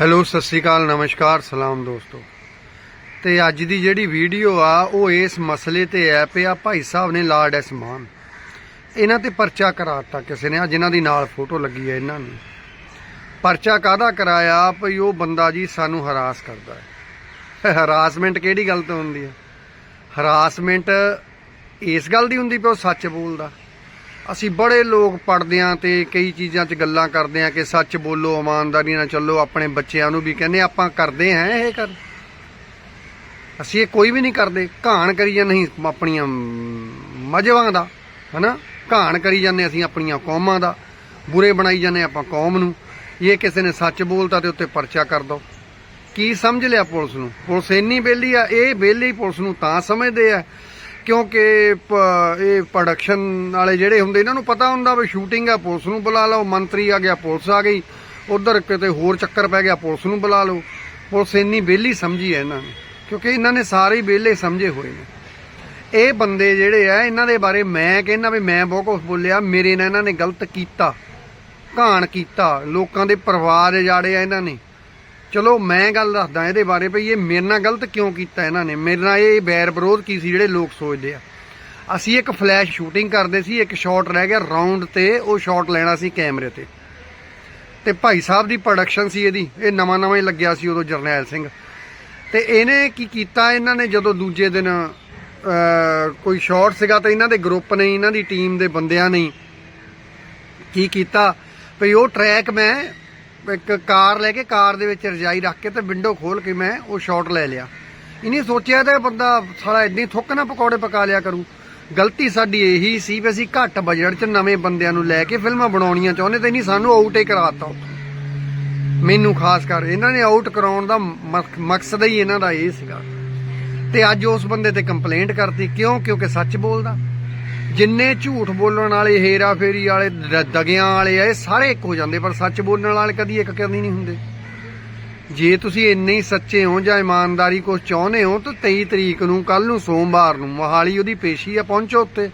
Hello, Sat Sri ਅਕਾਲ, ਨਮਸਕਾਰ, ਸਲਾਮ ਦੋਸਤੋ। ਤੇ ਅੱਜ ਦੀ ਜਿਹੜੀ ਵੀਡੀਓ ਆ, ਉਹ ਇਸ ਮਸਲੇ ਤੇ ਹੈ ਪਿਆ ਭਾਈ ਸਾਹਿਬ ਨੇ ਲਾਰਡ ਐਸਮਾਨ ਇਹਨਾਂ ਤੇ ਪਰਚਾ ਕਰਾਤਾ ਕਿਸੇ ਨੇ, ਆ ਜਿਨ੍ਹਾਂ ਦੀ ਨਾਲ ਫੋਟੋ ਲੱਗੀ ਹੈ ਇਹਨਾਂ ਨੂੰ ਪਰਚਾ ਕਾਹਦਾ ਕਰਾਇਆ? ਭਈ ਉਹ ਬੰਦਾ ਜੀ ਸਾਨੂੰ ਹਰਾਸ ਕਰਦਾ ਹੈ ਹਰਾਸਮੈਂਟ ਕਿਹੜੀ ਗੱਲ ਤੋਂ ਹੁੰਦੀ ਹੈ ਹਰਾਸਮੈਂਟ ਇਸ ਗੱਲ ਦੀ ਹੁੰਦੀ ਪਈ, ਉਹ ਸੱਚ ਬੋਲਦਾ। ਅਸੀਂ ਬੜੇ ਲੋਕ ਪੜਦੇ ਆਂ ਤੇ ਕਈ ਚੀਜ਼ਾਂ 'ਚ ਗੱਲਾਂ ਕਰਦੇ ਆਂ ਕਿ ਸੱਚ ਬੋਲੋ, ਇਮਾਨਦਾਰੀ ਨਾਲ ਚੱਲੋ, ਆਪਣੇ ਬੱਚਿਆਂ ਨੂੰ ਵੀ ਕਹਿੰਦੇ ਆਪਾਂ ਕਰਦੇ ਆਂ ਇਹ ਕਰ ਅਸੀਂ ਇਹ ਕੋਈ ਵੀ ਨਹੀਂ ਕਰਦੇ। ਘਾਣ ਕਰੀ ਜਾਂਦੇ ਨਹੀਂ ਆਪਣੀਆਂ ਮਜਵਾਂ ਦਾ, ਹਨਾ? ਘਾਣ ਕਰੀ ਜਾਂਦੇ ਅਸੀਂ ਆਪਣੀਆਂ ਕੌਮਾਂ ਦਾ। ਬੁਰੇ ਬਣਾਈ ਜਾਂਦੇ ਆਪਾਂ ਕੌਮ ਨੂੰ। ਇਹ ਕਿਸੇ ਨੇ ਸੱਚ ਬੋਲਤਾ ਤੇ ਉੱਤੇ ਪਰਚਾ ਕਰ ਦੋ। ਕੀ ਸਮਝ ਲਿਆ ਪੁਲਿਸ ਨੂੰ? ਪੁਲਿਸ ਇੰਨੀ ਬੇਲੀ ਆ, ਇਹ ਬੇਲੀ ਪੁਲਿਸ ਨੂੰ ਤਾਂ ਸਮਝਦੇ ਆ ਕਿਉਂਕਿ ਪ- ਇਹ ਪ੍ਰੋਡਕਸ਼ਨ ਵਾਲੇ ਜਿਹੜੇ ਹੁੰਦੇ, ਇਹਨਾਂ ਨੂੰ ਪਤਾ ਹੁੰਦਾ ਵੀ ਸ਼ੂਟਿੰਗ ਆ, ਪੁਲਿਸ ਨੂੰ ਬੁਲਾ ਲਓ, ਮੰਤਰੀ ਆ ਗਿਆ, ਪੁਲਿਸ ਆ ਗਈ, ਉਧਰ ਕਿਤੇ ਹੋਰ ਚੱਕਰ ਪੈ ਗਿਆ, ਪੁਲਿਸ ਨੂੰ ਬੁਲਾ ਲਓ। ਪੁਲਿਸ ਇੰਨੀ ਬੇਲੀ ਸਮਝੀ ਹੈ ਇਹਨਾਂ ਨੇ, ਕਿਉਂਕਿ ਇਹਨਾਂ ਨੇ ਸਾਰੇ ਹੀ ਬੇਲੇ ਸਮਝੇ ਹੋਏ ਨੇ। ਇਹ ਬੰਦੇ ਜਿਹੜੇ ਆ, ਇਹਨਾਂ ਦੇ ਬਾਰੇ ਮੈਂ ਕਹਿੰਦਾ ਵੀ ਮੈਂ ਬਹੁਤ ਕੁਝ ਬੋਲਿਆ, ਮੇਰੇ ਨਾਲ ਇਹਨਾਂ ਨੇ ਗਲਤ ਕੀਤਾ, ਘਾਣ ਕੀਤਾ, ਲੋਕਾਂ ਦੇ ਪਰਿਵਾਰ ਜਾੜੇ ਆ ਇਹਨਾਂ ਨੇ। ਚਲੋ ਮੈਂ ਗੱਲ ਦੱਸਦਾ ਇਹਦੇ ਬਾਰੇ ਭਈ ਇਹ ਮੇਰੇ ਨਾਲ ਗਲਤ ਕਿਉਂ ਕੀਤਾ ਇਹਨਾਂ ਨੇ? ਮੇਰੇ ਨਾਲ ਇਹ ਬੈਰ ਵਿਰੋਧ ਕੀ ਸੀ ਜਿਹੜੇ ਲੋਕ ਸੋਚਦੇ ਆ? ਅਸੀਂ ਇੱਕ ਫਲੈਸ਼ ਸ਼ੂਟਿੰਗ ਕਰਦੇ ਸੀ, ਇੱਕ ਸ਼ਾਟ ਰਹਿ ਗਿਆ ਰਾਉਂਡ ਤੇ, ਉਹ ਸ਼ਾਟ ਲੈਣਾ ਸੀ ਕੈਮਰੇ ਤੇ। ਤੇ ਭਾਈ ਸਾਹਿਬ ਦੀ ਪ੍ਰੋਡਕਸ਼ਨ ਸੀ ਇਹਦੀ, ਇਹ ਨਵਾਂ ਨਵਾਂ ਹੀ ਲੱਗਿਆ ਸੀ ਉਦੋਂ ਜਰਨੈਲ ਸਿੰਘ। ਤੇ ਇਹਨੇ ਕੀ ਕੀਤਾ ਇਹਨਾਂ ਨੇ ਜਦੋਂ ਦੂਜੇ ਦਿਨ ਕੋਈ ਸ਼ਾਟ ਸੀਗਾ ਤਾਂ ਇਹਨਾਂ ਦੇ ਗਰੁੱਪ ਨੇ, ਇਹਨਾਂ ਦੀ ਟੀਮ ਦੇ ਬੰਦਿਆਂ ਨੇ ਕੀ ਕੀਤਾ? ਭਈ ਉਹ ਟਰੈਕ ਮੈਂ ਇੱਕ ਕਾਰ ਲੈ ਕੇ ਕਾਰ ਦੇ ਵਿੱਚ ਰਜਾਈ ਰੱਖ ਕੇ ਤੇ ਵਿੰਡੋ ਖੋਲ ਕੇ ਮੈਂ ਉਹ ਸ਼ਾਟ ਲੈ ਲਿਆ। ਇਹਨੇ ਸੋਚਿਆ ਤੇ ਬੰਦਾ ਸਾਲਾ ਇਦਾਂ ਥੁੱਕ ਨਾ ਪਕੌੜੇ ਪਕਾ ਲਿਆ ਕਰੂ। ਗਲਤੀ ਸਾਡੀ ਇਹੀ ਸੀ ਵੀ ਅਸੀਂ ਘੱਟ ਬਜਟ 'ਚ ਨਵੇਂ ਬੰਦਿਆਂ ਨੂੰ ਲੈ ਕੇ ਫਿਲਮਾਂ ਬਣਾਉਣੀਆਂ ਚਾਹੁੰਦੇ ਤੇ ਨਹੀਂ ਸਾਨੂੰ ਆਊਟ ਹੀ ਕਰਾਤਾ ਮੈਨੂੰ ਖਾਸ ਕਰ ਇਹਨਾਂ ਨੇ ਆਊਟ ਕਰਾਉਣ ਦਾ ਮਕਸਦ ਹੀ ਇਹਨਾਂ ਦਾ ਇਹ ਸੀਗਾ। ਤੇ ਅੱਜ ਉਸ ਬੰਦੇ ਤੇ ਕੰਪਲੇਂਟ ਕਰਤੀ, ਕਿਉਂ? ਕਿਉਂਕਿ ਸੱਚ ਬੋਲਦਾ। ਜਿੰਨੇ ਝੂਠ ਬੋਲਣ ਵਾਲੇ, ਹੇਰਾ ਫੇਰੀ ਵਾਲੇ, ਦ- ਦਗਿਆਂ ਵਾਲੇ ਆ, ਇਹ ਸਾਰੇ ਇੱਕ ਹੋ ਜਾਂਦੇ, ਪਰ ਸੱਚ ਬੋਲਣ ਵਾਲੇ ਕਦੀ ਇੱਕ ਕਦੀ ਨਹੀਂ ਹੁੰਦੇ। ਜੇ ਤੁਸੀਂ ਇੰਨੇ ਹੀ ਸੱਚੇ ਹੋ ਜਾਂ ਇਮਾਨਦਾਰੀ ਕੁਝ ਚਾਹੁੰਦੇ ਹੋ, ਤਾਂ 23 ਤਰੀਕ ਨੂੰ ਕੱਲ ਨੂੰ, ਸੋਮਵਾਰ ਨੂੰ, ਮੋਹਾਲੀ ਉਹਦੀ ਪੇਸ਼ੀ ਆ, ਪਹੁੰਚੋ ਉੱਤੇ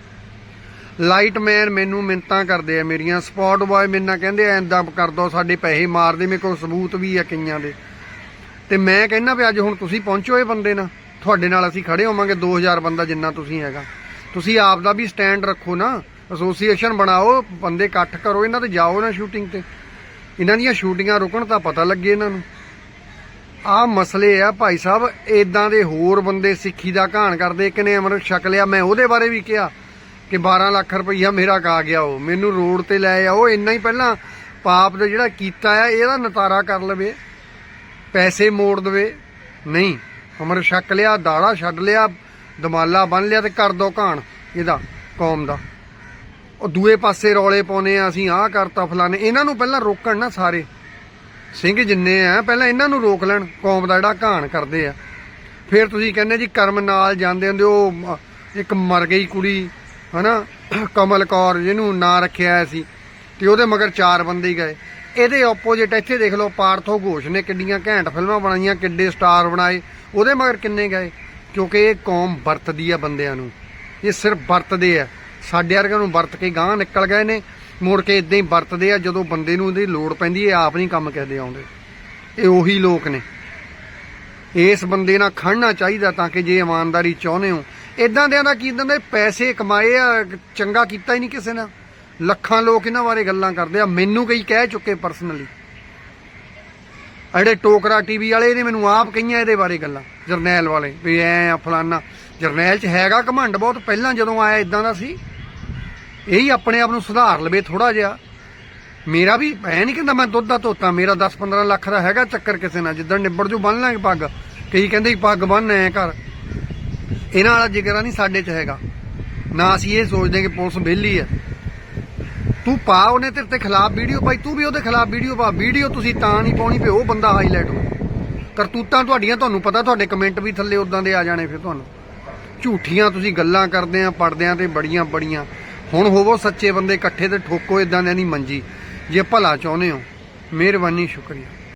ਲਾਈਟਮੈਨ ਮੈਨੂੰ ਮਿੰਤਾਂ ਕਰਦੇ ਆ ਮੇਰੀਆਂ, ਸਪੌਟ ਬॉय ਮੇਰੇ ਨਾਲ ਕਹਿੰਦੇ ਐਂਦਾ ਕਰ ਦੋ, ਸਾਡੇ ਪੈਸੇ ਮਾਰਦੇ ਮੇਰੇ ਕੋਲ ਸਬੂਤ ਵੀ ਆ ਕਈਆਂ ਦੇ। ਤੇ ਮੈਂ ਕਹਿੰਦਾ ਵੀ ਅੱਜ ਹੁਣ ਤੁਸੀਂ ਪਹੁੰਚੋ ਇਹ ਬੰਦੇ ਨਾਲ, ਤੁਹਾਡੇ ਨਾਲ ਅਸੀਂ ਖੜੇ ਹੋਵਾਂਗੇ 2000 ਬੰਦਾ ਜਿੰਨਾ ਤੁਸੀਂ ਹੈਗਾ। ਤੁਸੀਂ ਆਪ ਦਾ ਵੀ ਸਟੈਂਡ ਰੱਖੋ ਨਾ ਐਸੋਸੀਏਸ਼ਨ ਬਣਾਓ, ਬੰਦੇ ਇਕੱਠ ਕਰੋ, ਇਹਨਾਂ ਤੇ ਜਾਓ ਨਾ ਸ਼ੂਟਿੰਗ ਤੇ। ਇਹਨਾਂ ਦੀਆਂ ਸ਼ੂਟਿੰਗਾਂ ਰੁਕਣ ਤਾਂ ਪਤਾ ਲੱਗੇ ਇਹਨਾਂ ਨੂੰ। ਆਹ ਮਸਲੇ ਆ ਭਾਈ ਸਾਹਿਬ ਇਦਾਂ ਦੇ ਹੋਰ ਬੰਦੇ ਸਿੱਖੀ ਦਾ ਘਾਣ ਕਰਦੇ, ਇੱਕ ਨੇ ਅਮਰ ਛਕ ਲਿਆ, ਮੈਂ ਉਹਦੇ ਬਾਰੇ ਵੀ ਕਿਹਾ ਕਿ 12 ਲੱਖ ਰੁਪਈਆ ਮੇਰਾ ਕਾ ਗਿਆ ਉਹ, ਮੈਨੂੰ ਰੋਡ ਤੇ ਲੈ ਆਓ, ਇੰਨਾ ਹੀ ਪਹਿਲਾਂ ਪਾਪ ਦਾ ਜਿਹੜਾ ਕੀਤਾ ਆ, ਇਹਦਾ ਨਤਾਰਾ ਕਰ ਲਵੇ, ਪੈਸੇ ਮੋੜ ਦਵੇ। ਨਹੀਂ, ਅਮਰ ਛਕ ਲਿਆ, ਦਾੜਾ ਛੱਡ ਲਿਆ ਦਮਾਲਾ ਬੰਨ ਲਿਆ ਤੇ ਕਰ ਦੋ ਘਾਣ, ਇਹਦਾ, ਕੌਮ ਦਾ। ਉਹ ਦੂਏ ਪਾਸੇ ਰੌਲੇ ਪਾਉਨੇ ਆ, ਅਸੀਂ ਆਹ ਕਰਤਾ ਫਲਾਣੇ। ਇਹਨਾਂ ਨੂੰ ਪਹਿਲਾਂ ਰੋਕਣ ਨਾ ਸਾਰੇ। ਸਿੰਘ ਜਿੰਨੇ ਆ, ਪਹਿਲਾਂ ਇਹਨਾਂ ਨੂੰ ਰੋਕ ਲੈਣ, ਕੌਮ ਦਾ ਜਿਹੜਾ ਘਾਣ ਕਰਦੇ ਆ। ਫਿਰ ਤੁਸੀਂ ਕਹਿੰਦੇ ਜੀ ਕਰਮ ਨਾਲ ਜਾਂਦੇ ਹੁੰਦੇ, ਉਹ ਇੱਕ ਮਰ ਗਈ ਕੁੜੀ, ਹਨਾ? ਕਮਲ ਕੌਰ, ਜਿਹਨੂੰ ਨਾਂ ਰੱਖਿਆ ਹੋਇਆ ਸੀ, ਤੇ ਉਹਦੇ ਮਗਰ ਚਾਰ ਬੰਦੇ ਹੀ ਗਏ। ਇਹਦੇ ਆਪੋਜੀਟ ਇੱਥੇ ਦੇਖ ਲਓ, ਪਾਰਥੋ ਘੋਸ਼ ਨੇ ਕਿੰਨੀਆਂ ਘੈਂਟ ਫਿਲਮਾਂ ਬਣਾਈਆਂ, ਕਿੱਡੇ ਸਟਾਰ ਬਣਾਏ। ਉਹਦੇ ਮਗਰ ਕਿੰਨੇ ਗਏ? ਕਿਉਂਕਿ ਇਹ ਕੌਮ ਵਰਤਦੀ ਆ ਬੰਦਿਆਂ ਨੂੰ। ਇਹ ਸਿਰਫ ਵਰਤਦੇ ਆ। ਸਾਡੇ ਵਰਗਿਆਂ ਨੂੰ ਵਰਤ ਕੇ ਗਾਂਹ ਨਿਕਲ ਗਏ ਨੇ। ਮੁੜ ਕੇ ਇਦਾਂ ਹੀ ਵਰਤਦੇ ਆ, ਜਦੋਂ ਬੰਦੇ ਨੂੰ ਇਹਦੀ ਲੋੜ ਪੈਂਦੀ ਹੈ ਆਪ ਨਹੀਂ ਕੰਮ ਕਰਦੇ ਆਉਂਦੇ। ਇਹ ਉਹੀ ਲੋਕ ਨੇ। ਇਸ ਬੰਦੇ ਨਾਲ ਖੜਨਾ ਚਾਹੀਦਾ ਤਾਂ ਕਿ ਜੇ ਇਮਾਨਦਾਰੀ ਚਾਹੁੰਦੇ ਹੋ। ਇਦਾਂ ਦਿਆਂ ਦਾ ਕੀ ਦਿੰਦੇ ਪੈਸੇ ਕਮਾਏ ਆ, ਚੰਗਾ ਕੀਤਾ ਹੀ ਨਹੀਂ ਕਿਸੇ ਨਾਲ ਲੱਖਾਂ ਲੋਕ ਇਹਨਾਂ ਬਾਰੇ ਗੱਲਾਂ ਕਰਦੇ ਆ। ਮੈਨੂੰ ਕਈ ਕਹਿ ਚੁੱਕੇ ਪਰਸਨਲੀ ਜਿਹੜੇ ਟੋਕਰਾ ਟੀਵੀ ਵਾਲੇ ਨੇ ਮੈਨੂੰ ਆਪ ਕਹੀਆਂ ਇਹਦੇ ਬਾਰੇ ਗੱਲਾਂ। ਜਰਨੈਲ ਵਾਲੇ, ਵੀ ਐ ਆ ਫਲਾਨਾ। ਜਰਨੈਲ 'ਚ ਹੈਗਾ ਘਮੰਡ ਬਹੁਤ, ਪਹਿਲਾਂ ਜਦੋਂ ਆਇਆ ਇਦਾਂ ਦਾ ਸੀ। ਇਹੀ ਆਪਣੇ ਆਪ ਨੂੰ ਸੁਧਾਰ ਲਵੇ ਥੋੜਾ ਜਿਹਾ। ਮੇਰਾ ਵੀ ਐ ਨਹੀਂ ਕਹਿੰਦਾ ਮੈਂ ਦੁੱਧ ਦਾ ਧੋਤਾ, ਮੇਰਾ 10-15 ਲੱਖ ਦਾ ਹੈਗਾ ਚੱਕਰ ਕਿਸੇ ਨਾਲ। ਜਿੱਦਣ ਨਿਬੜ ਜੂ ਬੰਨ ਲਾਂਗੇ ਪੱਗ। ਕਈ ਕਹਿੰਦੇ ਪੱਗ ਬੰਨ, ਐ ਘਰ ਇਹਨਾਂ ਵਾਲਾ ਜਿਗਰਾ ਨਹੀਂ ਸਾਡੇ 'ਚ ਹੈਗਾ। ਨਾ ਅਸੀਂ ਇਹ ਸੋਚਦੇ ਕਿ ਪੁਲਿਸ ਵਿਹਲੀ ਹੈ ਤੂੰ ਪਾ ਉਹਨੇ ਤੇਰੇ ਤੇ ਖਿਲਾਫ ਵੀਡੀਓ ਪਾਈ, ਤੂੰ ਵੀ ਉਹਦੇ ਖਿਲਾਫ ਵੀਡੀਓ ਪਾ। ਵੀਡੀਓ ਤੁਸੀਂ ਤਾਂ ਨਹੀਂ ਪਾਉਣੀ ਪਈ ਉਹ ਬੰਦਾ ਹਾਈਲਾਈਟ ਹੋ ਕਰਤੂਤਾਂ ਤੁਹਾਡੀਆਂ ਤੁਹਾਨੂੰ ਪਤਾ, ਤੁਹਾਡੇ ਕਮੈਂਟ ਵੀ ਥੱਲੇ ਉਦਾਂ ਦੇ ਆ ਜਾਣੇ ਫਿਰ ਤੁਹਾਨੂੰ। ਝੂਠੀਆਂ ਤੁਸੀਂ ਗੱਲਾਂ ਕਰਦੇ ਆ ਪੜਦੇ ਆ ਤੇ ਬੜੀਆਂ ਬੜੀਆਂ। ਹੁਣ ਹੋਵੋ ਸੱਚੇ ਬੰਦੇ ਇਕੱਠੇ ਤੇ ਠੋਕੋ ਇਦਾਂ ਦੇ ਨਹੀਂ ਮੰਜੀ। ਜੇ ਭਲਾ ਚਾਹੁੰਦੇ ਹੋ, ਮਿਹਰਬਾਨੀ, ਸ਼ੁਕਰੀਆ।